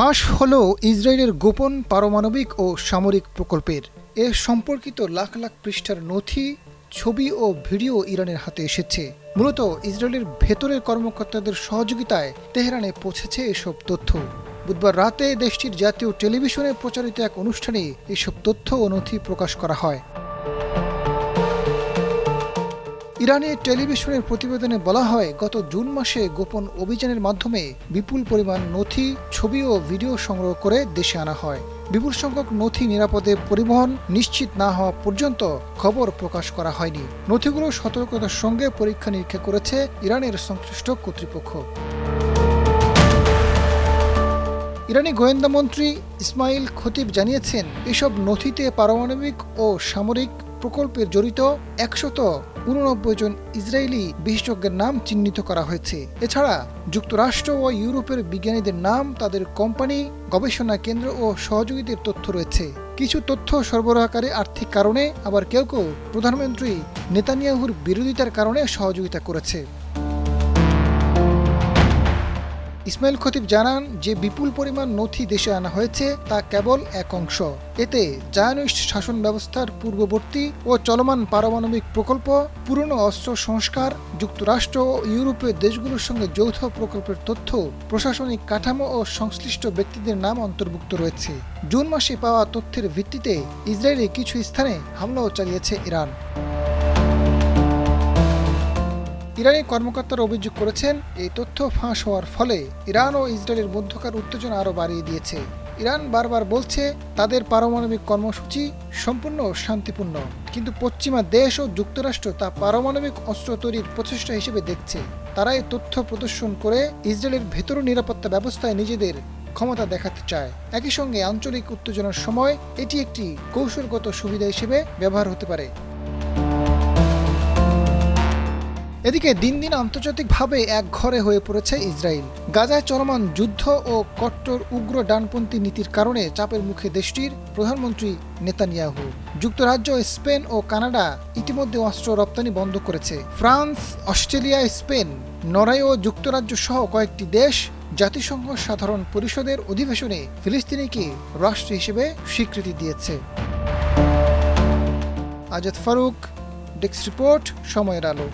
ফাঁস হল ইসরায়েলের গোপন পারমাণবিক ও সামরিক প্রকল্পের এ সম্পর্কিত লাখ লাখ পৃষ্ঠার নথি, ছবি ও ভিডিও ইরানের হাতে এসেছে। মূলত ইসরায়েলের ভেতরের কর্মকর্তাদের সহযোগিতায় তেহরানে পৌঁছেছে এসব তথ্য। বুধবার রাতে দেশটির জাতীয় টেলিভিশনে প্রচারিত এক অনুষ্ঠানে এসব তথ্য ও নথি প্রকাশ করা হয়। ইরানের টেলিভিশনের প্রতিবেদনে বলা হয়, গত জুন মাসে গোপন অভিযানের মাধ্যমে বিপুল পরিমাণ নথি, ছবি ও ভিডিও সংগ্রহ করে দেশে আনা হয়। বিপুল সংখ্যক নথি নিরাপদে পরিবহন নিশ্চিত না হওয়া পর্যন্ত খবর প্রকাশ করা হয়নি। নথিগুলো সতর্কতার সঙ্গে পরীক্ষা নিরীক্ষা করেছে ইরানের সংশ্লিষ্ট কর্তৃপক্ষ। ইরানি গোয়েন্দা মন্ত্রী ইসমাইল খতিব জানিয়েছেন, এসব নথিতে পারমাণবিক ও সামরিক প্রকল্পের জড়িত একশত উননব্বই জন ইসরায়েলি বিশেষজ্ঞের নাম চিহ্নিত করা হয়েছে। এছাড়া যুক্তরাষ্ট্র ও ইউরোপের বিজ্ঞানীদের নাম, তাদের কোম্পানি, গবেষণা কেন্দ্র ও সহযোগীদের তথ্য রয়েছে। কিছু তথ্য সরবরাহকারী আর্থিক কারণে আবার কেউ কেউ প্রধানমন্ত্রী নেতানিয়াহুর বিরোধিতার কারণে সহযোগিতা করেছে। ইসমাইল খতিব জানান, যে বিপুল পরিমাণ নথি দেশে আনা হয়েছে, তা কেবল এক অংশ। এতে জায়নিস্ট শাসন ব্যবস্থার পূর্ববর্তী ও চলমান পারমাণবিক প্রকল্প, পুরনো অস্ত্র সংস্কার, যুক্তরাষ্ট্র ও ইউরোপীয় দেশগুলোর সঙ্গে যৌথ প্রকল্পের তথ্য, প্রশাসনিক কাঠামো ও সংশ্লিষ্ট ব্যক্তিদের নাম অন্তর্ভুক্ত রয়েছে। জুন মাসে পাওয়া তথ্যের ভিত্তিতে ইসরায়েলে কিছু স্থানে হামলাও চালিয়েছে ইরান। ইরানি কর্মকর্তারা অভিযোগ করেছেন, এই তথ্য ফাঁস হওয়ার ফলে ইরান ও ইসরায়েলের মধ্যকার উত্তেজনা আরও বাড়িয়ে দিয়েছে। ইরান বারবার বলছে, তাদের পারমাণবিক কর্মসূচি সম্পূর্ণ শান্তিপূর্ণ। কিন্তু পশ্চিমা দেশ ও যুক্তরাষ্ট্র তা পারমাণবিক অস্ত্র তৈরির প্রচেষ্টা হিসেবে দেখছে। তারা এই তথ্য প্রদর্শন করে ইসরায়েলের ভেতর নিরাপত্তা ব্যবস্থায় নিজেদের ক্ষমতা দেখাতে চায়। একই সঙ্গে আঞ্চলিক উত্তেজনার সময় এটি একটি কৌশলগত সুবিধা হিসেবে ব্যবহার হতে পারে। এদিকে দিন দিন আন্তর্জাতিকভাবে এক ঘরে হয়ে পড়েছে ইসরায়েল। গাজায় চলমান যুদ্ধ ও কট্টর উগ্র ডানপন্থী নীতির কারণে চাপের মুখে দেশটির প্রধানমন্ত্রী নেতানিয়াহু। যুক্তরাজ্য, স্পেন ও কানাডা ইতিমধ্যে অস্ত্র রপ্তানি বন্ধ করেছে। ফ্রান্স, অস্ট্রেলিয়া, স্পেন, নরওয়ে ও যুক্তরাজ্য সহ কয়েকটি দেশ জাতিসংঘ সাধারণ পরিষদের অধিবেশনে ফিলিস্তিনিকে রাষ্ট্র হিসেবে স্বীকৃতি দিয়েছে। আজাদ ফারুক, ডেস্ক রিপোর্ট, সময়ের আলো।